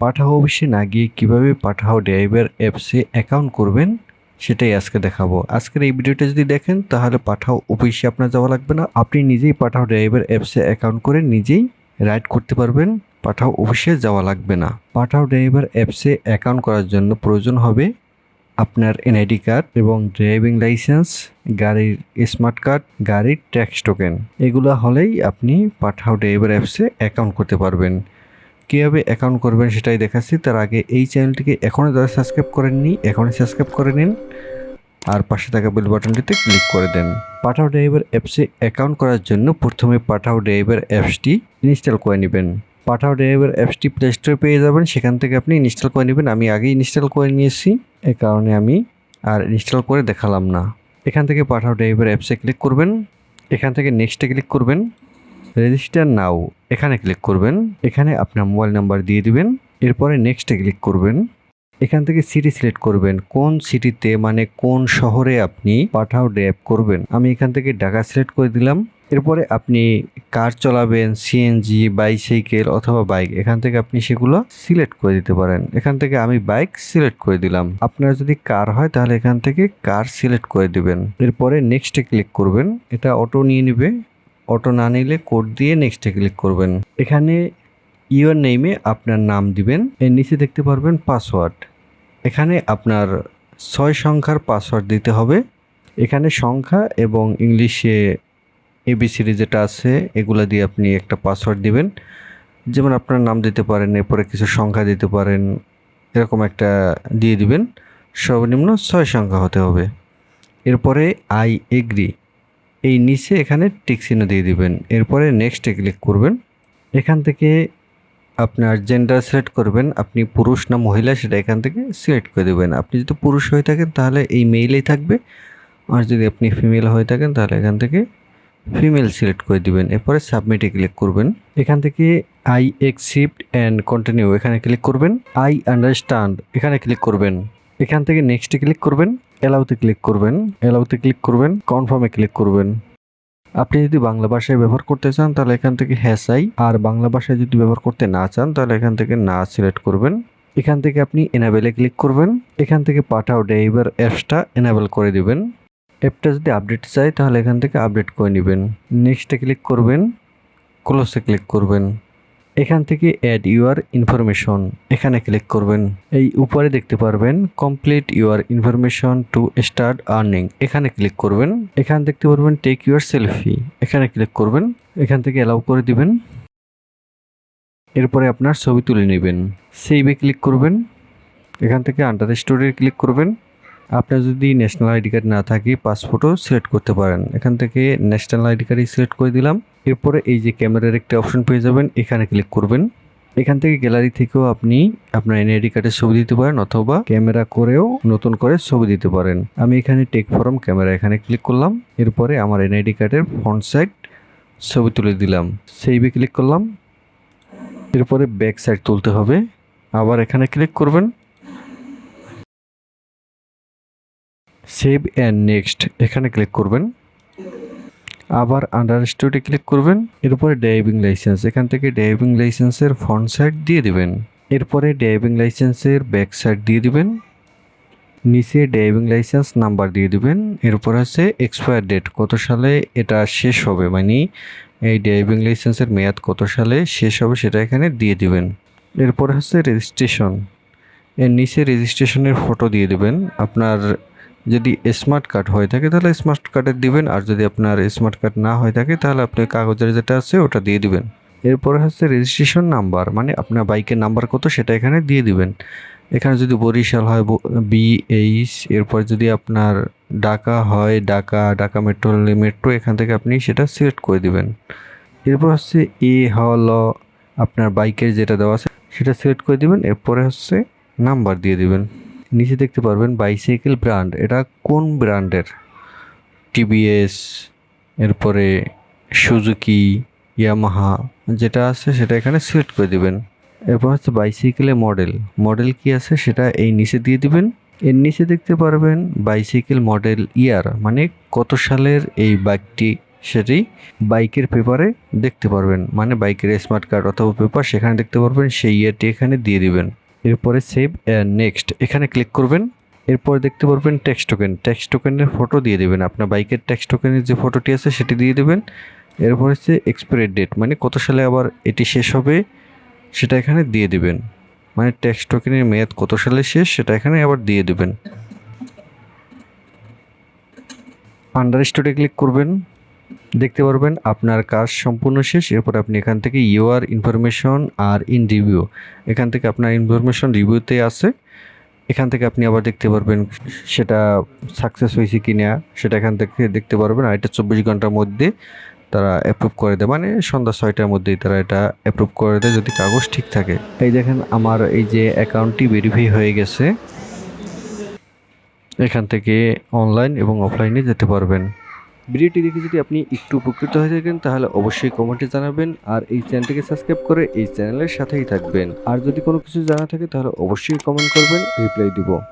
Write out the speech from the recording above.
পাঠাও অফিসে না গিয়ে কীভাবে পাঠাও ড্রাইভার অ্যাপসে অ্যাকাউন্ট করবেন, সেটাই আজকে দেখাবো। আজকের এই ভিডিওটা যদি দেখেন, তাহলে পাঠাও অফিসে আপনার যাওয়া লাগবে না। আপনি নিজেই পাঠাও ড্রাইভার অ্যাপসে অ্যাকাউন্ট করে নিজেই রাইড করতে পারবেন, পাঠাও অফিসে যাওয়া লাগবে না। পাঠাও ড্রাইভার অ্যাপসে অ্যাকাউন্ট করার জন্য প্রয়োজন হবে আপনার এনআইডি কার্ড এবং ড্রাইভিং লাইসেন্স গাড়ির স্মার্ট কার্ড গাড়ির ট্যাক্স টোকেন এগুলো হলেই আপনি পাঠাও ড্রাইভার অ্যাপসে অ্যাকাউন্ট করতে পারবেন। কীভাবে অ্যাকাউন্ট করবেন সেটাই দেখাচ্ছি। তার আগে এই চ্যানেলটিকে এখনও যারা সাবস্ক্রাইব করেননি, এখনই সাবস্ক্রাইব করে নিন। আর পাশে থাকা বেল বাটনটিতে ক্লিক করে দেন। পাঠাও ড্রাইভার অ্যাপসে অ্যাকাউন্ট করার জন্য প্রথমে পাঠাও ড্রাইভার অ্যাপসটি ইনস্টল করে নেবেন। পাঠাও ড্রাইভার অ্যাপসটি প্লে স্টোরে পেয়ে যাবেন। সেখান থেকে আপনি ইনস্টল করে নেবেন। আমি আগেই ইনস্টল করে নিয়েছি। এ কারণে আমি আর ইনস্টল করে দেখালাম না। এখান থেকে পাঠাও ড্রাইভার অ্যাপসে ক্লিক করবেন। এখান থেকে নেক্সটে ক্লিক করবেন। রেজিস্টার নাও এখানে ক্লিক করবেন। এখানে আপনার মোবাইল নাম্বার দিয়ে দিবেন। এরপরে নেক্সটে ক্লিক করবেন। এখান থেকে সিটি সিলেক্ট করবেন। কোন সিটিতে মানে কোন শহরে আপনি পাঠাও ড্রাইভ করবেন। আমি এখান থেকে ঢাকা সিলেক্ট করে দিলাম। এরপরে আপনি কার চালাবেন সিএনজি বাইসাইকেল অথবা বাইক এখান থেকে আপনি সেগুলো সিলেক্ট করে দিতে পারেন। এখান থেকে আমি বাইক সিলেক্ট করে দিলাম। আপনার যদি কার হয়, তাহলে এখান থেকে কার সিলেক্ট করে দিবেন। এরপরে নেক্সটে ক্লিক করবেন। এটা অটো নিয়ে নেবে। অটো না নিলে কোড দিয়ে নেক্সটে ক্লিক করবেন। এখানে ইউর নেমে আপনার নাম দিবেন, এর নিচে দেখতে পারবেন পাসওয়ার্ড এখানে আপনার ছয় সংখ্যার পাসওয়ার্ড দিতে হবে। এখানে সংখ্যা এবং ইংলিশে এবিসিডি যেটা আছে, এগুলো দিয়ে আপনি একটা পাসওয়ার্ড দিবেন। যেমন আপনার নাম দিতে পারেন, এরপরে কিছু সংখ্যা দিতে পারেন, এরকম একটা দিয়ে দিবেন। সর্বনিম্ন ছয় সংখ্যা হতে হবে। এরপরে আই এগ্রি এই নিচে এখানে টিক চিহ্ন দিয়ে দিবেন। এরপরে নেক্সটে ক্লিক করবেন। এখান থেকে আপনার জেন্ডার সিলেক্ট করবেন। আপনি পুরুষ না মহিলা, সেটা এখান থেকে সিলেক্ট করে দেবেন। আপনি যদি পুরুষ হয়ে থাকেন, তাহলে এই মেইলেই থাকবে। আর যদি আপনি ফিমেল হয়ে থাকেন, তাহলে এখান থেকে ফিমেল সিলেক্ট করে দিবেন। এরপরে সাবমিটে ক্লিক করবেন। এখান থেকে আই এক্সিপ্ট অ্যান্ড কন্টিনিউ এখানে ক্লিক করবেন। আই আন্ডারস্ট্যান্ড এখানে ক্লিক করবেন। এখান থেকে নেক্সটে ক্লিক করবেন। অ্যালাউতে ক্লিক করবেন অ্যালাউতে ক্লিক করবেন কনফার্মে ক্লিক করবেন। আপনি যদি বাংলা ভাষায় ব্যবহার করতে চান, তাহলে এখান থেকে হ্যাসাই, আর বাংলা ভাষায় যদি ব্যবহার করতে না চান, তাহলে এখান থেকে না সিলেক্ট করবেন। এখান থেকে আপনি এনাবেলে ক্লিক করবেন, এখান থেকে পাঠাও ড্রাইভার অ্যাপসটা এনাবেল করে দিবেন। অ্যাপটা যদি আপডেট চাই তাহলে এখান থেকে আপডেট করে নেবেন। নেক্সটে ক্লিক করবেন ক্লোজে ক্লিক করবেন। এখান থেকে অ্যাড ইউর ইনফরমেশন এখানে ক্লিক করবেন। এই উপরে দেখতে পারবেন complete your information to start earning এখানে ক্লিক করবেন। এখানে দেখতে পারবেন টেক ইউর সেলফি এখানে ক্লিক করবেন। এখান থেকে অ্যালাউ করে দিবেন। এরপরে আপনার ছবি তুলে নেবেন। সেইভে ক্লিক করবেন। এখান থেকে আন্ডার স্টোরে ক্লিক করবেন। আপনার যদি ন্যাশনাল আইডি কার্ড না থাকে পাসপোর্টও সিলেক্ট করতে পারেন। এখান থেকে ন্যাশনাল আইডি কার্ডই সিলেক্ট করে দিলাম। এরপরে এই যে ক্যামেরার একটা অপশন পেয়ে যাবেন, এখানে ক্লিক করবেন। এখান থেকে গ্যালারি থেকেও আপনি আপনার এনআইডি কার্ডের ছবি দিতে পারেন অথবা ক্যামেরা করেও নতুন করে ছবি দিতে পারেন। আমি এখানে টেক ফরম ক্যামেরা এখানে ক্লিক করলাম। এরপরে আমার এনআইডি কার্ডের ফ্রন্ট সাইড ছবি তুলে দিলাম। সেইভে ক্লিক করলাম। এরপরে ব্যাক সাইড তুলতে হবে। আবার এখানে ক্লিক করবেন। সেভ অ্যান্ড নেক্সট এখানে ক্লিক করবেন। আবার আন্ডার স্টোরে ক্লিক করবেন। এরপরে ড্রাইভিং লাইসেন্স এখান থেকে ড্রাইভিং লাইসেন্সের ফ্রন্ট সাইড দিয়ে দিবেন। এরপরে ড্রাইভিং লাইসেন্সের ব্যাক সাইড দিয়ে দিবেন। নিচে ড্রাইভিং লাইসেন্স নাম্বার দিয়ে দিবেন। এরপর আছে এক্সপায়ার ডেট কত সালে এটা শেষ হবে? মানে এই ড্রাইভিং লাইসেন্সের মেয়াদ কত সালে শেষ হবে সেটা এখানে দিয়ে দিবেন। এরপর হচ্ছে রেজিস্ট্রেশন এর নিচে রেজিস্ট্রেশনের ফটো দিয়ে দিবেন। আপনার যদি স্মার্ট কার্ড হয়ে থাকে, তাহলে স্মার্ট কার্ডে দিবেন। আর যদি আপনার স্মার্ট কার্ড না হয়ে থাকে, তাহলে আপনি কাগজের যেটা আছে, ওটা দিয়ে দিবেন। এরপরে হচ্ছে রেজিস্ট্রেশন নাম্বার মানে আপনার বাইকের নাম্বার কত, সেটা এখানে দিয়ে দিবেন। এখানে যদি বরিশাল হয়, বি এইচ এরপর যদি আপনার ঢাকা হয়, ঢাকা ঢাকা মেট্রো মেট্রো এখান থেকে আপনি সেটা সিলেক্ট করে দিবেন। এরপর হচ্ছে এ হল, আপনার বাইকের যেটা দেওয়া আছে, সেটা সিলেক্ট করে দিবেন। এরপরে হচ্ছে নাম্বার দিয়ে দিবেন। নিচে দেখতে পারবেন বাইসাইকেল ব্র্যান্ড এটা কোন ব্র্যান্ডের? টিভিএস এরপরে সুজুকি ইয়ামাহা যেটা আছে সেটা এখানে সিলেক্ট করে দিবেন। এরপর হচ্ছে বাইসাইকেলের মডেল মডেল কি আছে সেটা এই নিচে দিয়ে দিবেন। এর নিচে দেখতে পারবেন বাইসাইকেল মডেল ইয়ার মানে কত সালের এই বাইকটি সেটি বাইকের পেপারে দেখতে পারবেন। মানে বাইকের স্মার্ট কার্ড অথবা পেপার সেখানে দেখতে পারবেন, সেই ইয়ারটি এখানে দিয়ে দিবেন। এরপরে সেভ নেক্সট এখানে ক্লিক করবেন, এরপর দেখতে পারবেন ট্যাক্স টোকেন ট্যাক্স টোকেনের ফটো দিয়ে দেবেন। আপনার বাইকের ট্যাক্স টোকেনের যে ফটোটি আছে, সেটি দিয়ে দেবেন। এরপর হচ্ছে এক্সপায়ারি ডেট মানে কত সালে আবার এটি শেষ হবে, সেটা এখানে দিয়ে দিবেন। মানে ট্যাক্স টোকেনের মেয়াদ কত সালে শেষ, সেটা এখানে আবার দিয়ে দেবেন। আন্ডার স্টোরে ক্লিক করবেন। দেখতে পারবেন আপনার কাজ সম্পূর্ণ শেষ। এরপর আপনি এখান থেকে your information are in review. এখান থেকে আপনার ইনফরমেশন রিভিউতে আছে। এখান থেকে আপনি আবার দেখতে পারবেন সেটা সাকসেস হয়েছে কি না, সেটা এখান থেকে দেখতে পারবেন। আর এটা চব্বিশ ঘণ্টার মধ্যে তারা অ্যাপ্রুভ করে দেয়। মানে সন্ধ্যা ছয়টার মধ্যেই তারা এটা অ্যাপ্রুভ করে দেয় যদি কাগজ ঠিক থাকে। এই দেখেন আমার এই যে অ্যাকাউন্টটি ভেরিফাই হয়ে গেছে। এখান থেকে অনলাইন এবং অফলাইনে যেতে পারবেন। ভিডিওটি দেখে যদি আপনি একটু উপকৃত হয়ে থাকেন, তাহলে অবশ্যই কমেন্টে জানাবেন আর এই চ্যানেলটিকে সাবস্ক্রাইব করে এই চ্যানেলের সাথেই থাকবেন। আর যদি কোনো কিছু জানা থাকে, তাহলে অবশ্যই কমেন্ট করবেন রিপ্লাই দিব।